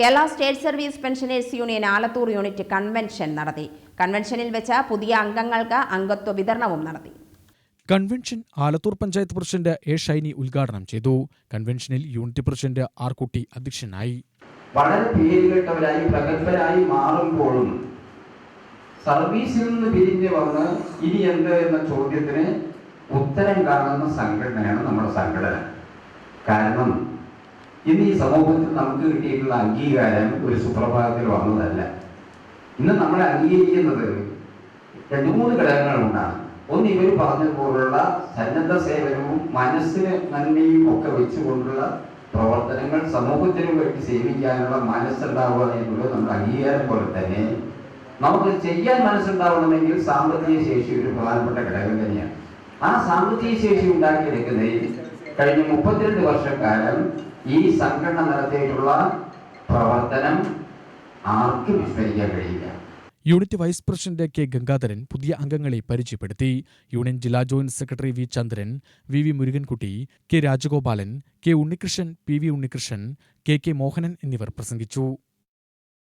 Kerala state service pensioners union Alathur unit convention നടത്തി. കൺവെൻഷനിൽ വെച്ച പുതിയ അംഗങ്ങൾക്ക് അംഗത്വ വിതരണവും നടത്തി. Convention Alathur panchayat president A Shiny ഉദ്ഘാടനം ചെയ്തു. കൺവെൻഷനിൽ യൂണിറ്റ് പ്രസിഡന്റ് ആർക്കുട്ടി കുട്ടി അധ്യക്ഷനായി. വളരെ പേരുകെട്ടവരായി പ്രഗത്ഭരായി മാറുമ്പോഴും സർവീസിൽ നിന്ന് പിരിഞ്ഞ് വന്ന് ഇനി എന്ത് എന്ന ചോദ്യത്തിന് ഉത്തരം കാണുന്ന സംഘടനയാണ് നമ്മുടെ സംഘടന. കാരണം ഇന്ന് ഈ സമൂഹത്തിൽ നമുക്ക് കിട്ടിയിട്ടുള്ള അംഗീകാരം ഒരു സുപ്രഭാതത്തിൽ വന്നതല്ല. ഇന്ന് നമ്മൾ അംഗീകരിക്കുന്നത് രണ്ട് മൂന്ന് ഘടകങ്ങളുണ്ടാണ്. ഒന്ന് ഇവർ പറഞ്ഞതുപോലുള്ള സന്നദ്ധ സേവനവും മനസ്സിന് നന്മയും ഒക്കെ വെച്ചുകൊണ്ടുള്ള പ്രവർത്തനങ്ങൾ സമൂഹത്തിന് വേണ്ടി സേവിക്കാനുള്ള മനസ്സുണ്ടാവുക എന്നുള്ളത് നമ്മുടെ അംഗീകാരം പോലെ തന്നെ നമുക്ക് ചെയ്യാൻ മനസ്സുണ്ടാവണമെങ്കിൽ സാമ്പത്തിക ശേഷി ഒരു പ്രധാനപ്പെട്ട ഘടകം തന്നെയാണ്. ആ സാമ്പത്തിക ശേഷി ഉണ്ടാക്കിയെടുക്കുന്നതിൽ കഴിഞ്ഞ മുപ്പത്തിരണ്ട് വർഷക്കാലം ഈ സംഘടന നടത്തിയിട്ടുള്ള പ്രവർത്തനം ആർക്കും വിസ്മരിക്കാൻ കഴിയില്ല. Unit vice president K Gangadharan പുതിയ അംഗങ്ങളെ പരിചയപ്പെടുത്തി. യൂണിയൻ ജില്ലാ joint secretary V Chandran V V Murukankutty K Rajagopalan K Unnikrishnan P V Unnikrishnan K K Mohanan എന്നിവർ പ്രസംഗിച്ചു.